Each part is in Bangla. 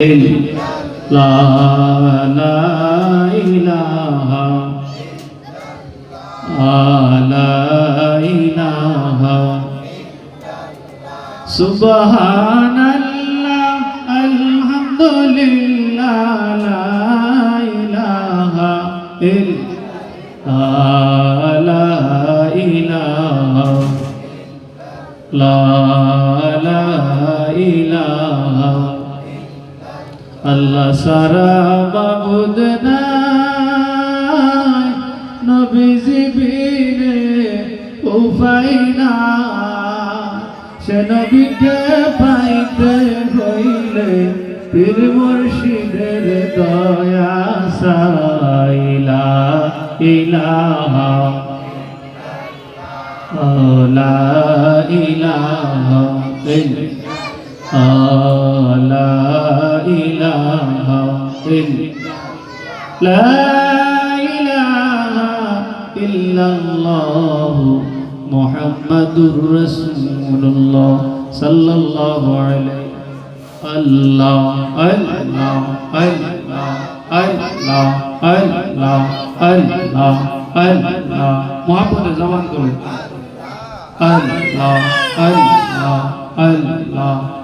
লা লা ইলাহা লা ইলাহা সুবহানাল্লাহ, আলহামদুলিল্লাহ, লা ইলাহা ইল্লাল্লাহ লা ইলাহা, লা লা ইলাহা আল্লাহ সারা বাবুদ নাই, নবীজি বিনে উপাই না সে নবীকে পাইতে হইলে পীর দয়া সাইলা لا إله إلا لا إله إلا الله محمد رسول الله صلى الله عليه الله الله الله الله الله الله الله محبت زمان করে الله الله الله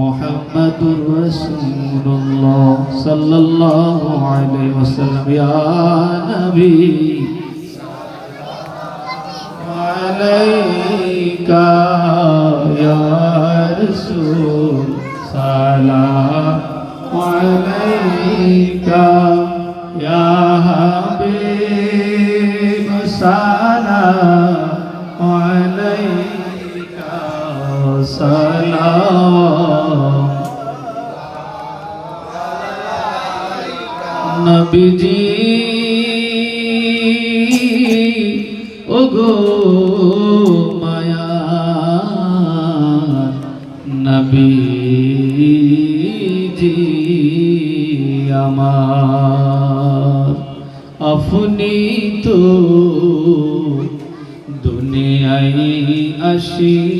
محمد رسول الله صلى الله عليه وسلم. يا نبي عليك يا رسول. سلام. عليك يا حبيب. سلام. عليك سلام. নবীজি ওগো মায়া নবীজি আমার। আপনি তো দুনিয়ায় আসিয়া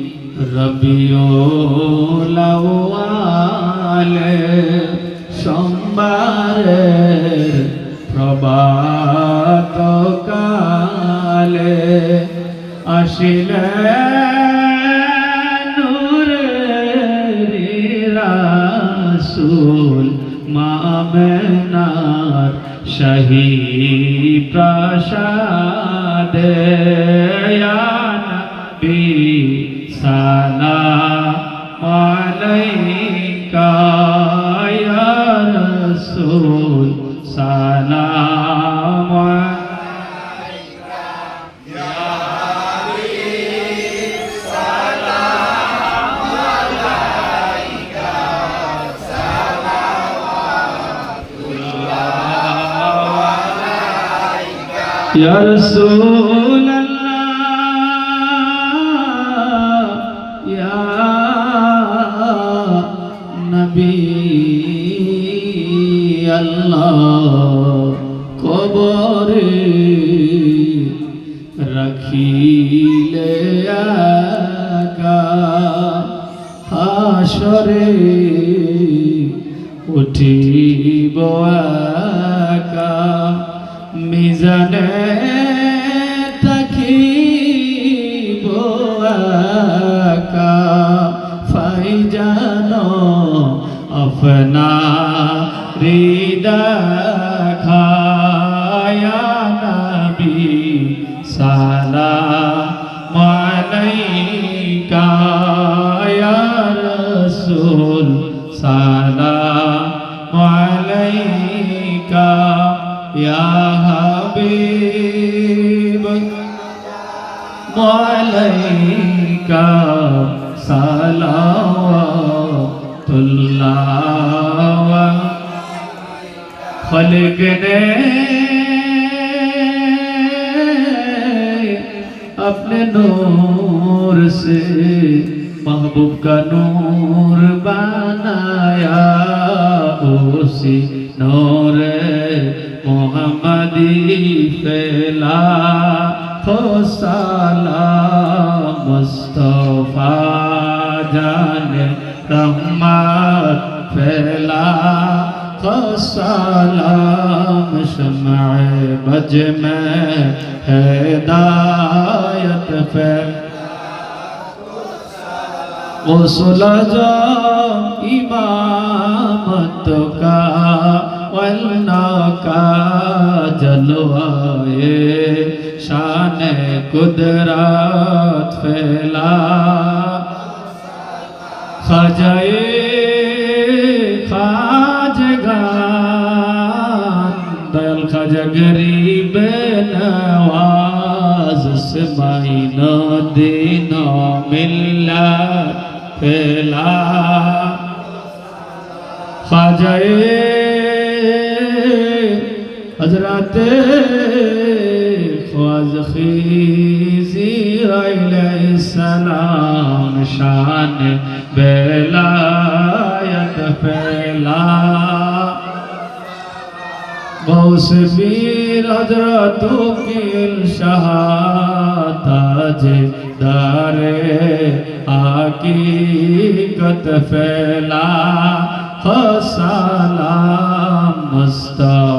রবিউল আউয়াল সোমবারের প্রভাত কালে আসিলে রাসূল মামেনার শাহী প্রাসাদে সালাম আলাইকা ইয়া রাসূল সালাম আলাইকা। ইয়া হাবিব সালাম আলাইকা। সালাম আলাইকা। ইয়া রাসূল আল্লাহ কবরে রাখিলে আসরে উঠিব একা মিজানে তাকিব একা ফাইজানো अपना रे খায়া নবী সালাম আলাইকা ইয়া রাসূল সালাম আলাইকা ইয়া হাবিব আলাইকা সালাওয়াতুল্লাহ खलक ने अपने नूर से महबूब का नूर बनाया। उसी नूर मोहम्मदी फैला। हो साला मुस्तफ़ा سلام شمع بج میں ہدایت پہ غسل جو امامت کا ولنا کا جلوائے شان قدرات پھیلا خجائے दयाल खाजा गरीब नवाज से माइना देना मिला फैला खाजाए हजरत ख्वाज खीजी सलाम शान बेलायत গৌস বীর হজরত উকিল শাহাতাজ দারে আকিকত ফেলা হসালাম মুস্তা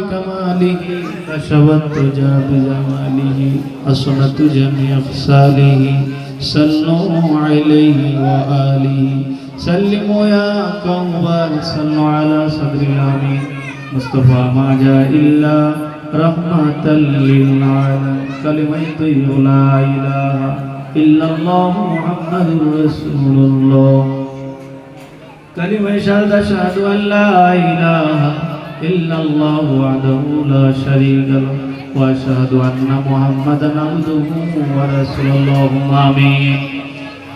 بكماله كشفت تجا بجماله حسنت جميع خصاله صلوا عليه وآله سلموا يا قوم صلوا على صدر الأمين مصطفى ما جاء إلا رحمة للعالمين كلمة طيب لا إله إلا الله محمد رسول الله كلمة شهادة أشهد أن لا إله إلا الله وحده لا شريك له وأشهد أن محمدا عبده ورسوله اللهم آمين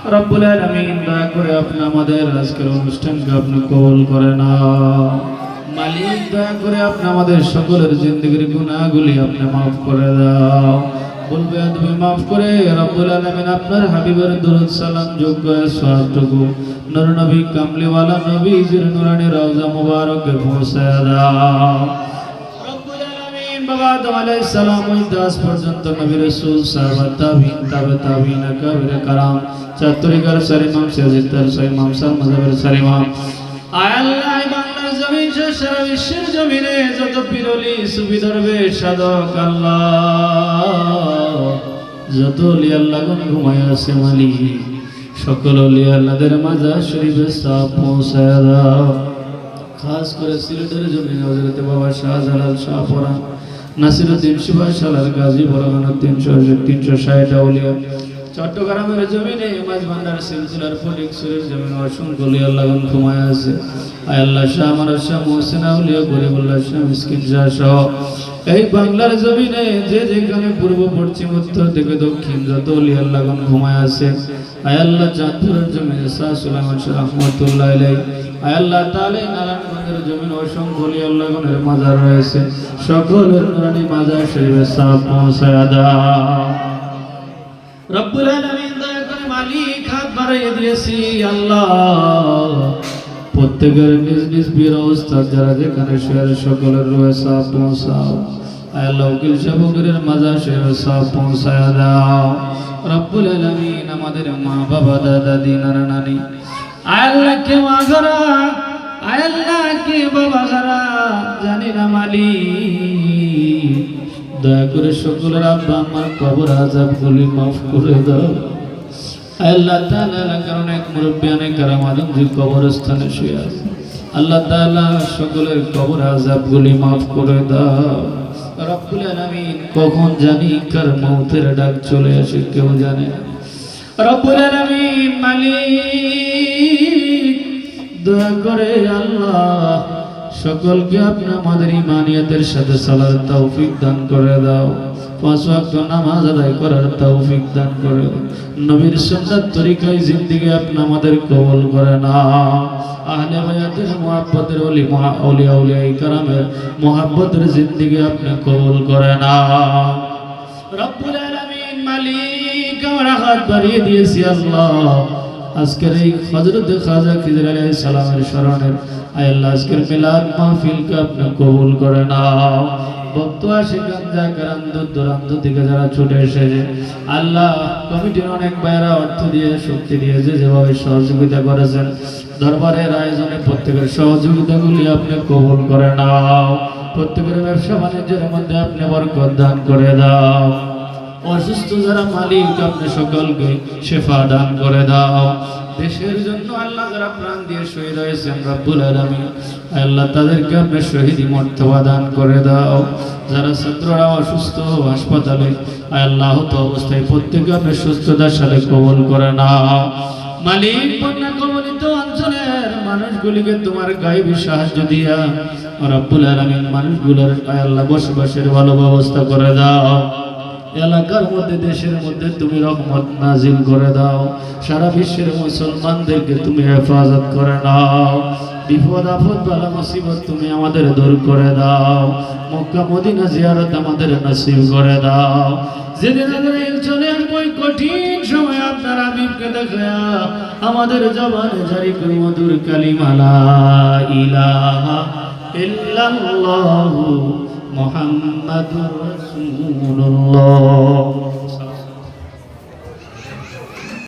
রব্বুল আলামিন দয়া করে আপনি আমাদের আজকের অনুষ্ঠানকে আপনি কবুল করে না মালিক দয়া করে আপনি আমাদের সকলের জিন্দগির গুনাহগুলি আপনি মাফ করে দাও বলবে তুমি মাফ করে রব্বুল আলামিন আপনার হাবিবের দরুদ সালাম যোগ্য সওয়াবটুকু নূর নবী কামলিওয়ালা নবীজির নুরানি রওজা মুবারকে নবী কারাম চাতুরিকার সরিমাম সরিমাম সাল বাংলার জমিন সারা বিশ্বের জমিনে যত পিরলি সুফি দরবেশ সাধক আল্লাহ। যত লিয়াল্লাহ গুন ঘুমায় আছে মালি সকল লিয়াল্লাদের মাজা শরীফে সাপ পৌঁছায় দাও। খাস করে সিলেটের জমি নজরতে বাবা শাহজালাল শাহ পরা নাসিরুদ্দিন সুভাষ সালার গাজী বরাগানো তিনশো তিনশো ষাট আউলিয়া চট্টগ্রামের জমিনে মাঝ ভান্ডার সিলসিলার ফলিক সুরের জমিনে অসংখ্য লাগান ঘুমায় আছে। আয় আল্লাহ শাহ, আমার শাহ মোহসেন আউলিয়া, গরিবুল্লাহ শাহ, মিসকিন শাহ সহ। এই বাংলার জমিনে যে যেখানে পূর্ব, পশ্চিম, উত্তর থেকে দক্ষিণ যত লিয়ার লাগান ঘুমায় আছে। আয় আল্লাহ চাঁদপুরের জমিনে শাহ সুলাইমান শাহ রহমতুল্লাহ আলাই আয় আল্লাহ এই নারায়ণগঞ্জের জমিন অসংখ্য লিয়ার লাগানের মাজার রয়েছে। সকলের নুরানি মাজার শরীফে সাপ পৌঁছায় দাও প্রত্যেকের নিজ নিজ বীর যারা যেখানে শেয়ার সকলের রয়েছে পৌঁছাও। আল্লাহ, উকিল সাবকের মাজা পৌঁছায় দাও। রব্বুল আলামিন আমাদের মা, বাবা, দাদা দি নানা। আল্লাহ কে মা ঘরা আল্লাহ কে বাবা ঘরা জানি না মালিক। দয়া করে সকলের আব্বা আমার কবর আজাব গুলি মাফ করে দাও। আল্লাহ তাআলা এলাকার অনেক মুরব্বী অনেক কারাম যে কবরস্থানে শুয়ে আছে। আল্লাহ তাআলা সকলের কবর আজাব গুলি মাফ করে দাও। কখন জানি কার মৌতের ডাক চলে আসে কেউ জানে মালিক, দয়া করে আল্লাহ সকলকে আপনি আমাদের ইমানিয়াতের সাথে সালার তৌফিক দান করে দাও। পাঁচ ওয়াক্ত নামাজ আদায় করার তৌফিক দান করে নবীর সুন্নাত তরিকায় জিন্দিগি আপনি আমাদের কবুল করে না আহলে বায়াতের মুহাব্বতের ওলি, মহা আউলিয়া উলিয়া ইকরামের মুহাব্বতের জিন্দিগি আপনি কবুল করে না হাত দিয়েছি আজকের এই হযরত খাজা সালামের স্মরণের আজকের মিলাদ আপনি কবুল করে নাও। ভক্ত থেকে যারা ছুটে এসেছে, আল্লাহ কমিটির অনেক অর্থ দিয়ে, শক্তি দিয়েছে যেভাবে সহযোগিতা করেছেন, দরবারের প্রত্যেকের আপনি কবুল করে নাও। প্রত্যেকের ব্যবসা বাণিজ্যের মধ্যে আপনি বরকত দান করে দাও। অসুস্থ যারা মালিক, আপনি সকলকে শেফা দান করে দাও। দেশের জন্য আল্লাহ যারা প্রাণ দিয়ে শহীদ হয়েছেন, রব্বুল আলামিন, আল্লাহ তাদেরকে আপনি শহীদি মর্তবা দান করে দাও। যারা ছাত্ররা অসুস্থ, হাসপাতালে আল্লাহ তো অবস্থায়, প্রত্যেকে আপনি সুস্থতার সাথে কবল করে নাও। মালিক, বন্যা কবলিত অঞ্চলের মানুষগুলিকে তোমার গাইবী সাহায্য দিয়া রব্বুল আলামিন মানুষগুলোর আল্লাহ বসবাসের ভালো ব্যবস্থা করে দাও। এলাকার মধ্যে, দেশের মধ্যে তুমি রহমত নাজিল করে দাও। সারা বিশ্বের মুসলমানদেরকে তুমি হেফাজত করে নাও। বিপদ আপদ বালা মুসিবত তুমি আমাদের দূর করে দাও। মক্কা, মদিনা জিয়ারত আমাদের নসিব করে দাও। যেদিন চলে আসব কঠিন সময় আপনার আবিবকে আমাদের জবানে জারি করি মধুর কালিমালা ইলাহা ইল্লাল্লাহু মুহাম্মাদুর রাসূলুল্লাহ।